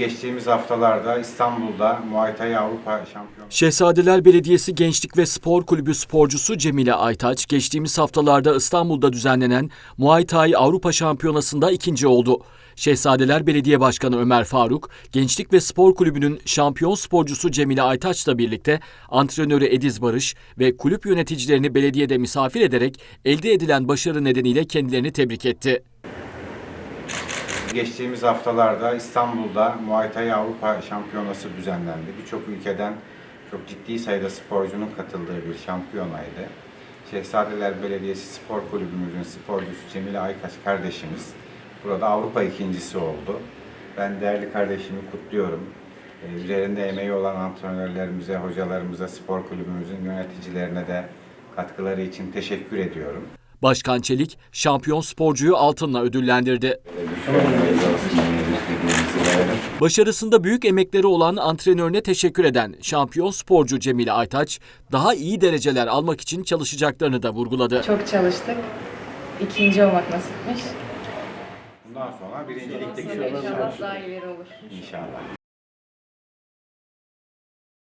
Geçtiğimiz haftalarda İstanbul'da Muay Thai Avrupa Şampiyonu Şehzadeler Belediyesi Gençlik ve Spor Kulübü sporcusu Cemile Aytaç, geçtiğimiz haftalarda İstanbul'da düzenlenen Muay Thai Avrupa Şampiyonası'nda ikinci oldu. Şehzadeler Belediye Başkanı Ömer Faruk, Gençlik ve Spor Kulübü'nün şampiyon sporcusu Cemile Aytaç'la birlikte antrenörü Ediz Barış ve kulüp yöneticilerini belediyede misafir ederek elde edilen başarı nedeniyle kendilerini tebrik etti. Geçtiğimiz haftalarda İstanbul'da Muay Thai Avrupa Şampiyonası düzenlendi. Birçok ülkeden çok ciddi sayıda sporcunun katıldığı bir şampiyonaydı. Şehzadeler Belediyesi Spor Kulübümüzün sporcusu Cemile Aykaç kardeşimiz burada Avrupa ikincisi oldu. Ben değerli kardeşimi kutluyorum. Ee, Üzerinde emeği olan antrenörlerimize, hocalarımıza, spor kulübümüzün yöneticilerine de katkıları için teşekkür ediyorum. Başkan Çelik, şampiyon sporcuyu altınla ödüllendirdi. Başarısında büyük emekleri olan antrenörüne teşekkür eden şampiyon sporcu Cemile Aytaç, daha iyi dereceler almak için çalışacaklarını da vurguladı. Çok çalıştık. İkinci olmak nasipmiş. Bundan sonra birincilikteki İnşallah daha ileri olur. inşallah.